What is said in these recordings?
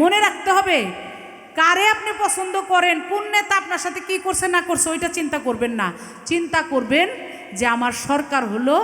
মনে রাখতে হবে, কারে আপনি পছন্দ করেন, কোন নেতা আপনার সাথে কি করছে, না করছে, ওইটা চিন্তা করবেন না। চিন্তা করবেন যে আমার সরকার হলো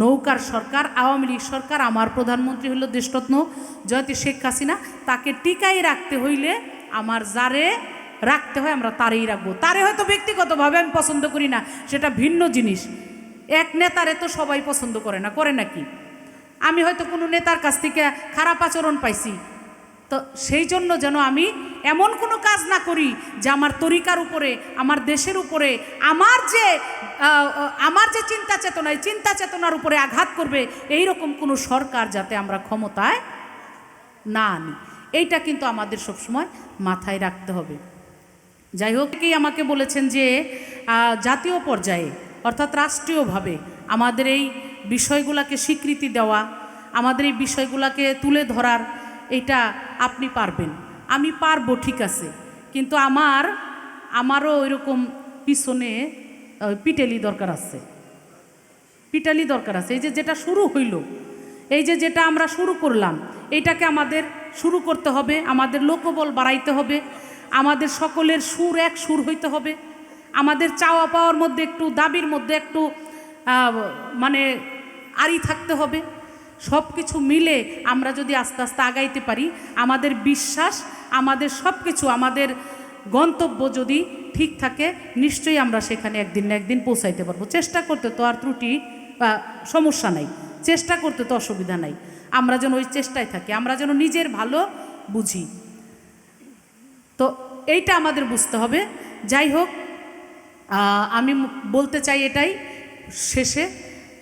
নৌকার সরকার, আওয়ামী লীগ সরকার, আমার প্রধানমন্ত্রী হলো দেশরত্ন জয়তী শেখ হাসিনা। তাকে টিকাই রাখতে হইলে আমার যারে রাখতে হয়, আমরা তারেই রাখব। তারে হয়তো ব্যক্তিগতভাবে আমি পছন্দ করি না, সেটা ভিন্ন জিনিস। এক নেতারে তো সবাই পছন্দ করে না, করে নাকি? আমি হয়তো কোনো নেতার কাছ থেকে খারাপ আচরণ পাইছি তো সেই জন্য যেন আমি এমন কোনো কাজ না করি যে আমার তরিকার উপরে, আমার দেশের উপরে, আমার যে আমার যে চিন্তা চেতনা, এই চিন্তা চেতনার উপরে আঘাত করবে এই রকম কোনো সরকার যাতে আমরা ক্ষমতায় না আনি। এইটা কিন্তু আমাদের সবসময় মাথায় রাখতে হবে। যাই হোক আমাকে বলেছেন যে জাতীয় পর্যায়ে, অর্থাৎ রাষ্ট্রীয়ভাবে আমাদের এই বিষয়গুলোকে স্বীকৃতি দেওয়া, আমাদের এই বিষয়গুলোকে তুলে ধরার এটা আপনি পারবেন। আমি পারব, ঠিক আছে। কিন্তু আমার, আমারও ওইরকম পিছনে পিটেলি দরকার আছে। পিটালি দরকার আছে। এই যে যেটা শুরু হইল, এই যে যেটা আমরা শুরু করলাম এইটাকে আমাদের শুরু করতে হবে, আমাদের লোকবল বাড়াইতে হবে, আমাদের সকলের সুর এক সুর হইতে হবে, আমাদের চাওয়া পাওয়ার মধ্যে একটু, দাবির মধ্যে একটু মানে আড়ি থাকতে হবে। সব কিছু মিলে আমরা যদি আস্তে আস্তে আগাইতে পারি, আমাদের বিশ্বাস, আমাদের সব কিছু আমাদের গন্তব্য যদি ঠিক থাকে, নিশ্চয়ই আমরা সেখানে একদিন না একদিন পৌঁছাইতে পারব। চেষ্টা করতে তো আর ত্রুটি সমস্যা নাই। চেষ্টা করতে তো অসুবিধা নাই। আমরা যেন ওই চেষ্টায় থাকি, আমরা যেন নিজের ভালো বুঝি। তো এইটা আমাদের বুঝতে হবে। যাই হোক আমি বলতে চাই এটাই, শেষে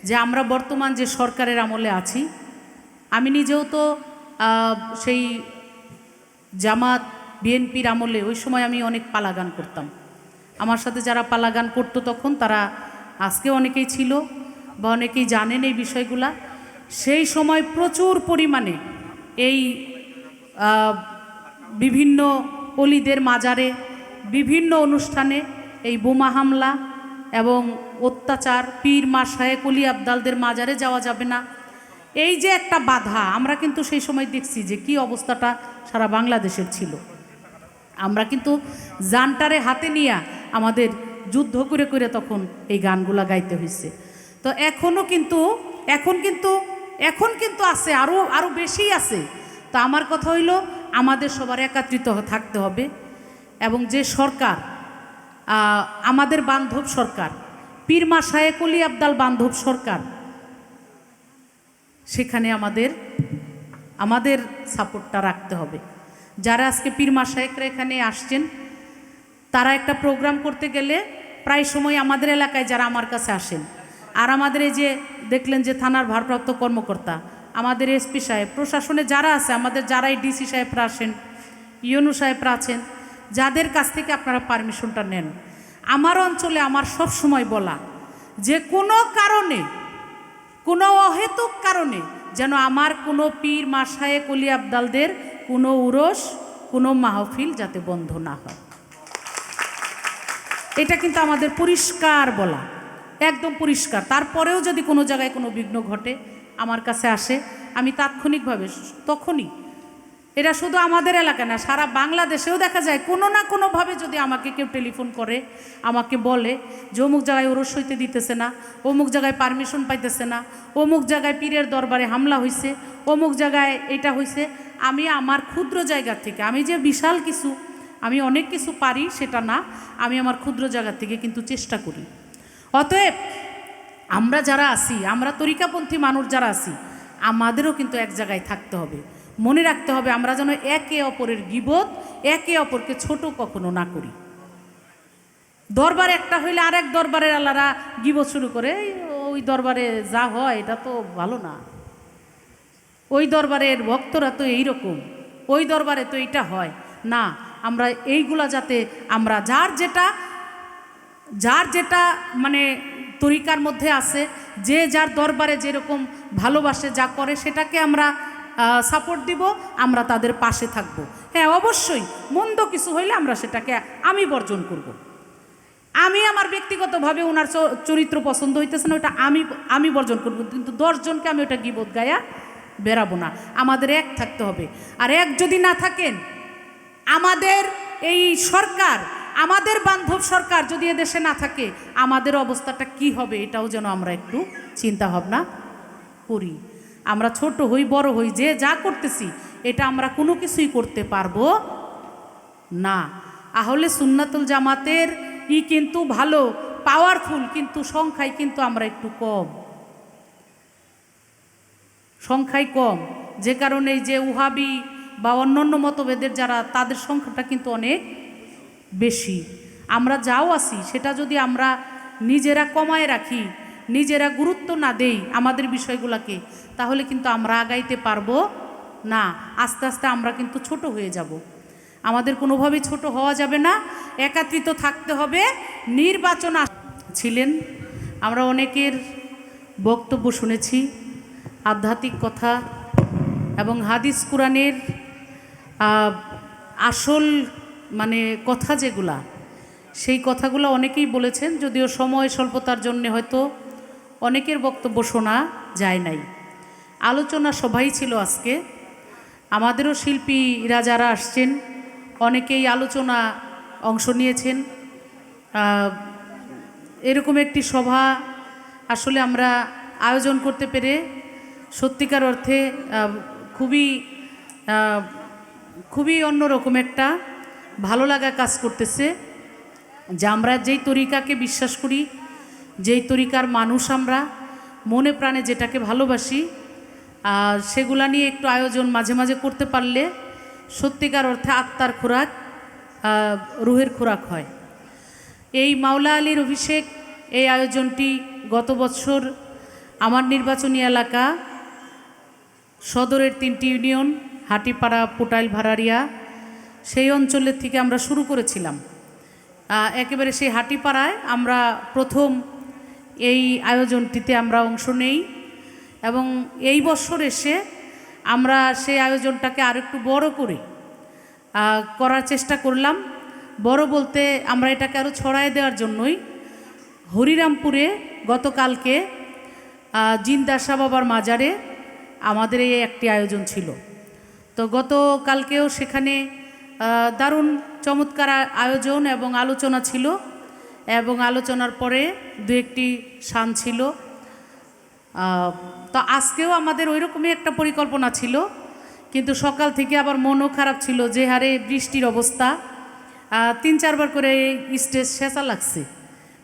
যে আমরা বর্তমান যে সরকারের আমলে আছি, আমি নিজেও তো সেই জামাত, বিএনপির আমলে ওই সময় আমি অনেক পালাগান করতাম। আমার সাথে যারা পালাগান করতো তখন তারা আজকে অনেকেই ছিল বা অনেকেই জানেন এই বিষয়গুলা। সেই সময় প্রচুর পরিমাণে এই বিভিন্ন অলিদের মাজারে বিভিন্ন অনুষ্ঠানে এই বোমা হামলা এবং অত্যাচার, পীর মাসায়ে কলি আবদালদের মাজারে যাওয়া যাবে না। এই যে একটা বাধা, আমরা কিন্তু সেই সময় দেখছি যে কি অবস্থাটা সারা বাংলাদেশের ছিল। আমরা কিন্তু জানটারে হাতে নিয়ে আমাদের যুদ্ধ করে করে তখন এই গানগুলা গাইতে হয়েছে তো এখনও কিন্তু, এখন কিন্তু এখন কিন্তু আছে আরও আরও বেশি আছে। তো আমার কথা হইল, আমাদের সবার একাত্রিত থাকতে হবে এবং যে সরকার আমাদের বান্ধব সরকার পীর মাসায়ে কলি আবদাল বান্ধব সরকার। সেখানে আমাদের আমাদের সাপোর্টটা রাখতে হবে। যারা আজকে পীর মাসায়েকরা এখানে আসছেন, তারা একটা প্রোগ্রাম করতে গেলে প্রায় সময় আমাদের এলাকায় যারা আমার কাছে আসেন, আর আমাদের এই যে দেখলেন যে থানার ভারপ্রাপ্ত কর্মকর্তা, আমাদের এসপি সাহেব, প্রশাসনে যারা আছে, আমাদের যারাই ডিসি সাহেবরা আসেন, ইউনু সাহেবরা আছেন, যাদের কাছ থেকে আপনারা পারমিশনটা নেন আমার অঞ্চলে আমার সব সময় বলা, যে কোনো কারণে, কোনো অহেতুক কারণে যেন আমার কোনো পীর মাসায়ে কলি আবদালদের কোনো উরস, কোনো মাহফিল যাতে বন্ধ না হয়। এটা কিন্তু আমাদের পরিষ্কার বলা, একদম পরিষ্কার। তারপরেও যদি কোনো জায়গায় কোনো বিঘ্ন ঘটে, আমার কাছে আসে, আমি তাৎক্ষণিকভাবে, তখনই এটা শুধু আমাদের এলাকা না, সারা বাংলাদেশেও দেখা যায় কোনো না কোনোভাবে যদি আমাকে কেউ টেলিফোন করে, আমাকে বলে যে অমুক জায়গায় ওরস হইতে দিতেছে না, অমুক জায়গায় পারমিশন পাইতেছে না, অমুক জায়গায় পীরের দরবারে হামলা হয়েছে অমুক জায়গায় এটা হয়েছে আমি আমার ক্ষুদ্র জায়গা থেকে, আমি যে বিশাল কিছু, আমি অনেক কিছু পারি সেটা না, আমি আমার ক্ষুদ্র জায়গা থেকে কিন্তু চেষ্টা করি। অতএব আমরা যারা আছি, আমরা তরিকাপন্থী মানুষ যারা আছি, আমাদেরও কিন্তু এক জায়গায় থাকতে হবে। মনে রাখতে হবে, আমরা যেন একে অপরের গিবত, একে অপরকে ছোট কখনো না করি। দরবার একটা হইলে আরেক দরবারের আল্লাহরা গিবত শুরু করে ওই দরবারে যা হয়, এটা তো ভালো না। ওই দরবারের ভক্তরা তো এইরকম, ওই দরবারে তো এইটা হয়। না, আমরা এইগুলা যাতে আমরা যার যেটা যার যেটা মানে তরিকার মধ্যে আছে, যে যার দরবারে যেরকম ভালোবাসে, যা করে, সেটাকে আমরা সাপোর্ট দিব, আমরা তাদের পাশে থাকব। হ্যাঁ অবশ্যই মন্দ কিছু হইলে আমরা সেটাকে আমি বর্জন করব। আমি আমার ব্যক্তিগতভাবে ওনার চরিত্র পছন্দ হইতেছে না ওটা আমি আমি বর্জন করব, কিন্তু দশজনকে আমি ওটা গিবোধ গায়া বেরাবো না। আমাদের এক থাকতে হবে। আর এক যদি না থাকেন, আমাদের এই সরকার, আমাদের বান্ধব সরকার যদি এদেশে না থাকে, আমাদের অবস্থাটা কি হবে এটাও যেন আমরা একটু চিন্তা ভাবনা করি। আমরা ছোট হই, বড় হই, যে যা করতেছি, এটা আমরা কোনো কিছুই করতে পারব না। আহলে সুন্নাতুল জামাতের ই কিন্তু ভালো পাওয়ারফুল কিন্তু সংখ্যায় কিন্তু আমরা একটু কম। সংখ্যায় কম। যে কারণে যে উহাবি বা অন্যান্য মতভেদের যারা, তাদের সংখ্যাটা কিন্তু অনেক বেশি। আমরা যাও আসি সেটা যদি আমরা নিজেরা কমায় রাখি নিজেরা গুরুত্ব না দেই আমাদের বিষয়গুলোকে, তাহলে কিন্তু আমরা আগাইতে পারব না। আস্তে আস্তে আমরা কিন্তু ছোট হয়ে যাব। আমাদের কোনোভাবেই ছোট হওয়া যাবে না। একাত্রিত থাকতে হবে। নির্বাচন ছিলেন। আমরা অনেকের বক্তব্য শুনেছি, আধ্যাত্মিক কথা এবং হাদিস কোরআনের আসল মানে কথা যেগুলা, সেই কথাগুলো অনেকেই বলেছেন, যদিও সময় স্বল্পতার জন্য হয়তো অনেকের বক্তব্য শোনা যায় নাই। আলোচনা সভাই ছিল আজকে। আমাদেরও শিল্পীরা যারা আসছেন, অনেকেই আলোচনা অংশ নিয়েছেন। এরকম একটি সভা আসলে আমরা আয়োজন করতে পেরে সত্যিকার অর্থে খুবই খুবই অন্যরকম একটা ভালো লাগা কাজ করতেছে। যে আমরা যেই তরিকাকে বিশ্বাস করি যেই তরিকার মানুষ আমরা, মনে প্রাণে যেটাকে ভালোবাসি সেগুলা নিয়ে একটু আয়োজন মাঝে মাঝে করতে পারলে সত্যিকার অর্থে আত্মার খোরাক রুহের খোরাক হয়। এই মাওলা আলীর অভিষেক, এই আয়োজনটি গত বছর আমার নির্বাচনী এলাকা, সদরের তিনটি ইউনিয়ন, হাটিপাড়া, পোটাইল, ভাড়ারিয়া, সেই অঞ্চলের থেকে আমরা শুরু করেছিলাম। একেবারে সেই হাটিপাড়ায় আমরা প্রথম এই আয়োজনটিতে আমরা অংশ নেই। এবং এই বছর এসে আমরা সেই আয়োজনটাকে আরেকটু বড় করে করার চেষ্টা করলাম। বড় বলতে আমরা এটাকে আরও ছড়ায় দেওয়ার জন্যই হরিরামপুরে গতকালকে আহ, জিন্দা শাহ বাবার মাজারে আমাদের এই একটি আয়োজন ছিল। তো গতকালকেও সেখানে দারুণ চমৎকার আয়োজন এবং আলোচনা ছিল। এবং আলোচনার পরে দু একটি শান ছিল। তো আজকেও আমাদের ওই রকমই একটা পরিকল্পনা ছিল কিন্তু সকাল থেকে আবার মনও খারাপ ছিল যে হারে বৃষ্টির অবস্থা। তিন চারবার করে এই স্টেজ শেষা লাগছে।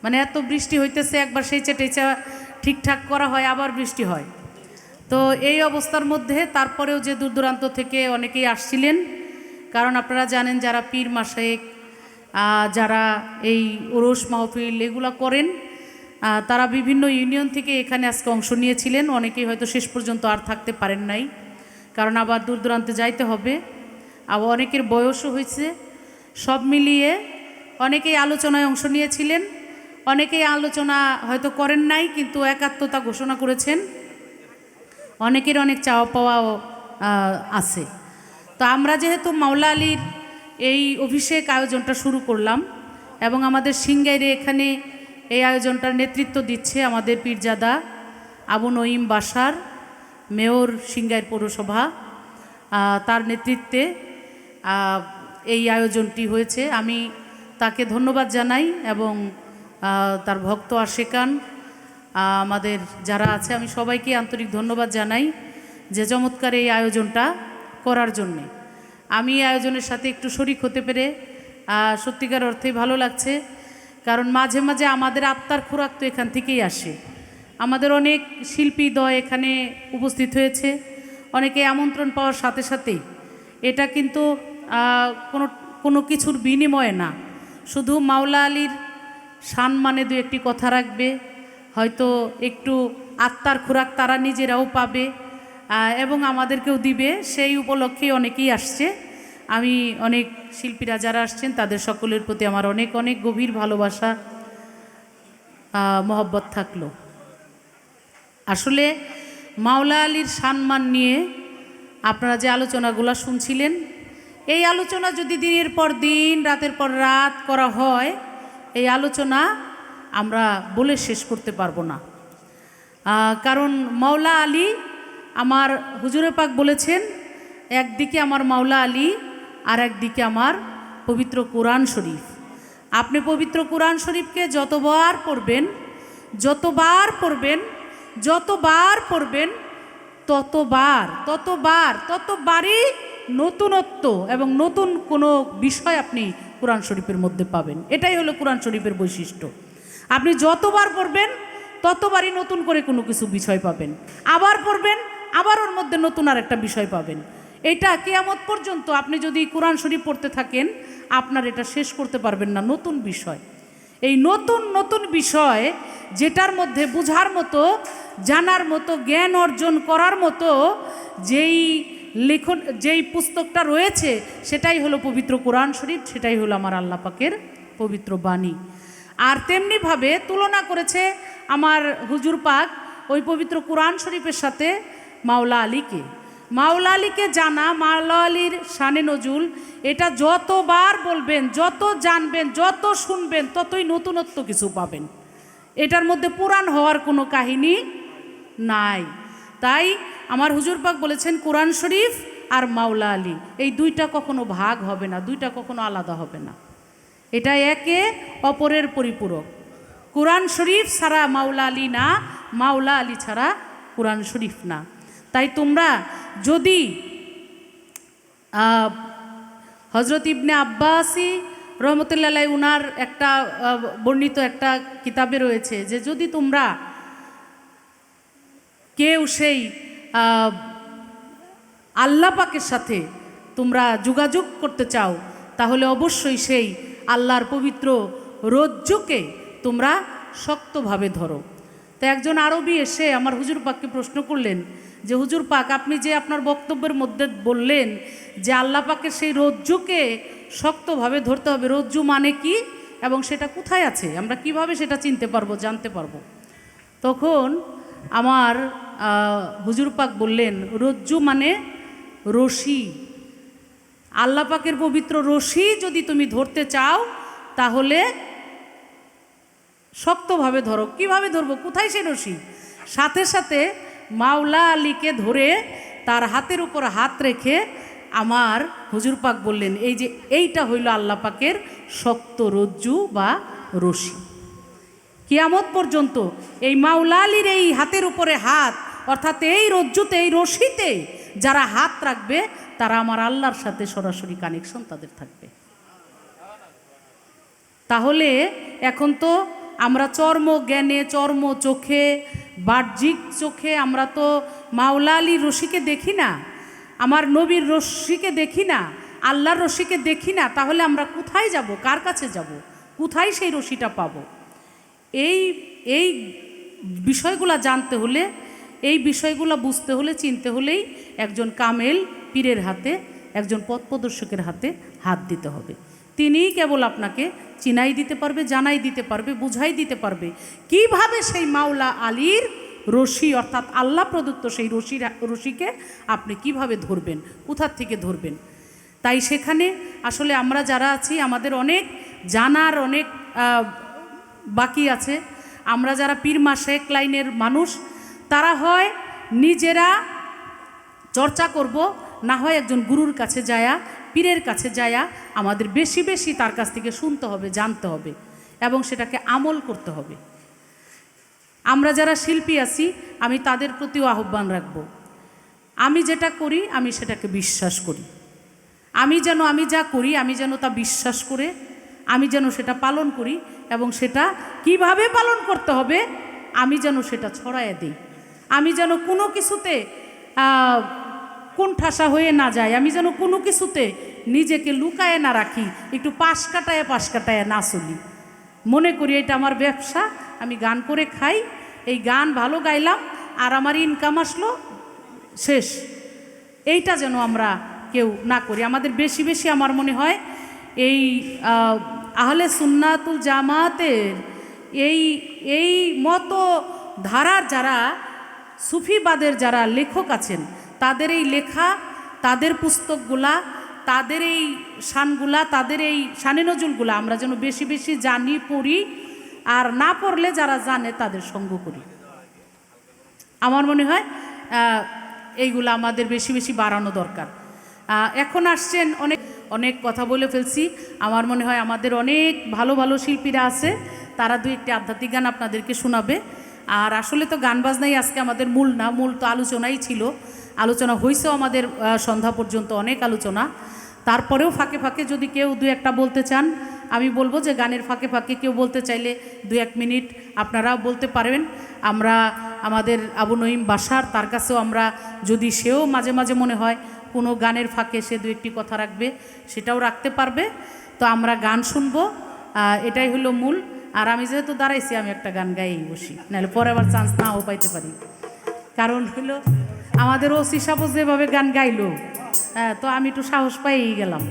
মানে এত বৃষ্টি হইতেছে একবার সেই চেটেচা ঠিকঠাক করা হয় আবার বৃষ্টি হয়। তো এই অবস্থার মধ্যে তারপরেও যে দূর দূরান্ত থেকে অনেকেই আসছিলেন কারণ আপনারা জানেন যারা পীর মাসায়েক আহ, যারা এই ওরস মাহফিল এগুলো করেন তারা বিভিন্ন ইউনিয়ন থেকে এখানে আজকে অংশ নিয়েছিলেন। অনেকেই হয়তো শেষ পর্যন্ত আর থাকতে পারেন নাই। কারণ আবার দূর দূরান্তে যাইতে হবে। আবার অনেকের বয়সও হয়েছে। সব মিলিয়ে অনেকেই আলোচনায় অংশ নিয়েছিলেন। অনেকেই আলোচনা হয়তো করেন নাই, কিন্তু একাত্মতা ঘোষণা করেছেন। অনেকের অনেক চাওয়া পাওয়াও আছে। তো আমরা যেহেতু মাওলা আলীর এই অভিষেক আয়োজনটা শুরু করলাম এবং আমাদের সিঙ্গাইরে এখানে এই আয়োজনটার নেতৃত্ব দিচ্ছে আমাদের পীরজাদা আবু নঈম বাসার মেয়র সিঙ্গাইর পৌরসভা। তার নেতৃত্বে এই আয়োজনটি হয়েছে। আমি তাকে ধন্যবাদ জানাই এবং তার ভক্ত আশেকান আমাদের যারা আছে, আমি সবাইকে আন্তরিক ধন্যবাদ জানাই যে চমৎকার এই আয়োজনটা করার জন্যে। আমি আয়োজনের সাথে একটু শরিক হতে পেরে সত্যিকার অর্থেই ভালো লাগছে। কারণ মাঝে মাঝে আমাদের আত্মার খোরাক তো এখান থেকেই আসে। আমাদের অনেক শিল্পী দয় এখানে উপস্থিত হয়েছে। অনেকে আমন্ত্রণ পাওয়ার সাথে সাথেই। এটা কিন্তু কোনো কোনো কিছুর বিনিময়ে না। শুধু মাওলা আলীর সম্মানে দু একটি কথা রাখবে। হয়তো একটু আত্মার খোরাক তারা নিজেরাও পাবে। এবং আমাদেরকেও দিবে। সেই উপলক্ষে অনেকেই আসছে। আমি অনেক শিল্পীরা যারা আসছেন, তাদের সকলের প্রতি আমার অনেক অনেক গভীর ভালোবাসা মহব্বত থাকল। আসলে মাওলা আলীর সম্মান নিয়ে আপনারা যে আলোচনাগুলো শুনছিলেন, এই আলোচনা যদি দিনের পর দিন, রাতের পর রাত করা হয়, এই আলোচনা আমরা বলে শেষ করতে পারব না। কারণ মাওলা আলী আমার হুজুরে পাক বলেছেন, একদিকে আমার মাওলা আলী, আর একদিকে আমার পবিত্র কোরআন শরীফ। আপনি পবিত্র কোরআন শরীফকে যতবার পড়বেন যতবার পড়বেন যতবার পড়বেন, ততবার ততবার, ততবারই নতুনত্ব এবং নতুন কোনো বিষয় আপনি কোরআন শরীফের মধ্যে পাবেন। এটাই হলো কোরআন শরীফের বৈশিষ্ট্য। আপনি যতবার পড়বেন, ততবারই নতুন করে কোনো কিছু বিষয় পাবেন। আবার পড়বেন আবার ওর মধ্যে নতুন আর একটা বিষয় পাবেন। এটা কেয়ামত পর্যন্ত আপনি যদি কোরআন শরীফ পড়তে থাকেন, আপনার এটা শেষ করতে পারবেন না, নতুন বিষয়। এই নতুন নতুন বিষয় যেটার মধ্যে বুঝার মতো, জানার মতো, জ্ঞান অর্জন করার মতো, যেই লেখন, যেই পুস্তকটা রয়েছে, সেটাই হলো পবিত্র কোরআন শরীফ, সেটাই হলো আমার আল্লাহ পাকের পবিত্র বাণী। আর তেমনিভাবে তুলনা করেছে আমার হুজুর পাক ওই পবিত্র কোরআন শরীফের সাথে মাওলা আলীকে। মাওলা আলীকে জানা, মাওলা আলীর শানে নজুল, এটা যতবার বলবেন, যত জানবেন, যত শুনবেন, ততই নতুনত্ব কিছু পাবেন। এটার মধ্যে পুরাণ হওয়ার কোনো কাহিনী নাই। তাই আমার হুজুর পাক বলেছেন, কোরআন শরীফ আর মাওলা আলী, এই দুইটা কখনো ভাগ হবে না, দুইটা কখনো আলাদা হবে না। এটা একে অপরের পরিপূরক। কোরআন শরীফ ছাড়া মাওলা আলী না, মাওলা আলী ছাড়া কোরআন শরীফ না। তাই তোমরা যদি হজরত ইবনে আব্বাসি রহমতুল্লাহ উনার একটা বর্ণিত একটা কিতাবে রয়েছে যে যদি তোমরা কেউ সেই আল্লাহ পাকের সাথে তোমরা যোগাযোগ করতে চাও, তাহলে অবশ্যই সেই আল্লাহর পবিত্র রজ্জুকে তোমরা শক্তভাবে ধরো। তো একজন আরবি এসে আমার হুজুর পাককে প্রশ্ন করলেন যে হুজুর পাক, আপনি যে আপনার বক্তব্যের মধ্যে বললেন যে আল্লাহ পাকের সেই রজ্জুকে শক্তভাবে ধরতে হবে, রজ্জু মানে কি এবং সেটা কোথায় আছে? আমরা কীভাবে সেটা চিনতে পারব, জানতে পারব? তখন আমার হুজুর পাক বললেন, রজ্জু মানে রশি। আল্লাহ পাকের পবিত্র রশি যদি তুমি ধরতে চাও, তাহলে শক্তভাবে ধরো। কীভাবে ধরবো? কোথায় সে রশি? সাথে সাথে মাওলা আলীকে ধরে তার হাতের উপর হাত রেখে আমার হুজুর পাক বললেন, এই যে এইটা হইল আল্লাহ পাকের শক্ত রজ্জু বা রশি। কিয়ামত পর্যন্ত এই মাওলা আলীর এই হাতের উপরে হাত, অর্থাৎ এই রজ্জুতে, এই রশিতে যারা হাত রাখবে, তারা আমার আল্লাহর সাথে সরাসরি কানেকশন তাদের থাকবে। তাহলে এখন তো আমরা চর্ম জ্ঞানে চর্ম চোখে বাহ্যিক চোখে আমরা তো মাওলা আলী রশিকে দেখি না, আমার নবীর রশ্মিকে দেখি না, আল্লাহর রশিকে দেখি না, তাহলে আমরা কোথায় যাব, কার কাছে যাব, কোথায় সেই রশিটা পাবো? এই এই বিষয়গুলো জানতে হলে, এই বিষয়গুলো বুঝতে হলে, চিনতে হলেই একজন কামেল পীরের হাতে, একজন পথপ্রদর্শকের হাতে হাত দিতে হবে। তিনিই কেবল আপনাকে চিনাই দিতে পারবে, জানাই দিতে পারবে, বুঝাই দিতে পারবে। কীভাবে সেই মাওলা আলীর রশি, অর্থাৎ আল্লাহ প্রদত্ত সেই রশি, রশিকে আপনি কীভাবে ধরবেন কোথার থেকে ধরবেন? তাই সেখানে আসলে আমরা যারা আছি, আমাদের অনেক জানার অনেক বাকি আছে। আমরা যারা পীর মাসেক লাইনের মানুষ, তারা হয় নিজেরা চর্চা করব, না হয় একজন গুরুর কাছে যায়া পীরের কাছে যায়া আমাদের বেশি বেশি তার কাছ থেকে শুনতে হবে, জানতে হবে এবং সেটাকে আমল করতে হবে। আমরা যারা শিল্পী আছি, আমি তাদের প্রতিও আহ্বান রাখব। আমি যেটা করি, আমি সেটাকে বিশ্বাস করি। আমি যেন, আমি যা করি, আমি যেন তা বিশ্বাস করে, আমি যেন সেটা পালন করি এবং সেটা কীভাবে পালন করতে হবে, আমি যেন সেটা ছড়ায় দিই। আমি যেন কোনো কিছুতে আহ, কোণঠাসা হয়ে না যায়। আমি যেন কোনো কিছুতে নিজেকে লুকায় না রাখি একটু পাশ কাটায় পাশ কাটায় না চলি। মনে করি এটা আমার ব্যবসা আমি গান করে খাই এই গান ভালো গাইলাম আর আমার ইনকাম আসলো শেষ। এইটা যেন আমরা কেউ না করি। আমাদের বেশি বেশি আমার মনে হয় এই আহ, আহলে সুন্নাতুল জামাতের এই এই মতো ধারার যারা সুফিবাদের যারা লেখক আছেন তাদের এই লেখা, তাদের পুস্তকগুলা, তাদের এই শানগুলা, তাদের এই শানে নজুলগুলা আমরা যেন বেশি বেশি জানি, পড়ি, আর না পড়লে যারা জানে তাদের সঙ্গ করি। আমার মনে হয় এইগুলো আমাদের বেশি বেশি বাড়ানো দরকার। এখন আসছেন অনেক অনেক কথা বলে ফেলছি। আমার মনে হয় আমাদের অনেক ভালো ভালো শিল্পীরা আছে, তারা দুই একটি আধ্যাত্মিক গান আপনাদেরকে শোনাবে। আর আসলে তো গান বাজনাই আজকে আমাদের মূল না, মূল তো আলোচনাই ছিল। আলোচনা হয়েছেও আমাদের সন্ধ্যা পর্যন্ত অনেক আলোচনা। তারপরেও ফাঁকে ফাঁকে যদি কেউ দু একটা বলতে চান, আমি বলব যে গানের ফাঁকে ফাঁকে কেউ বলতে চাইলে দু এক মিনিট আপনারাও বলতে পারবেন। আমরা, আমাদের আবু নঈম বাসার, তার কাছেও আমরা, যদি সেও মাঝে মাঝে মনে হয় কোনো গানের ফাঁকে সে দু একটি কথা রাখবে, সেটাও রাখতে পারবে। তো আমরা গান শুনব এটাই হলো মূল। আর আমি যেহেতু দাঁড়াইছি, আমি একটা গান গাইয়েই বসি। নাহলে পরে আবার চান্স নাও পাইতে পারি। কারণ হলো আমাদের ওসি সাপোজ যেভাবে গান গাইলো হ্যাঁ তো আমি একটু সাহস পাইয়েই গেলাম।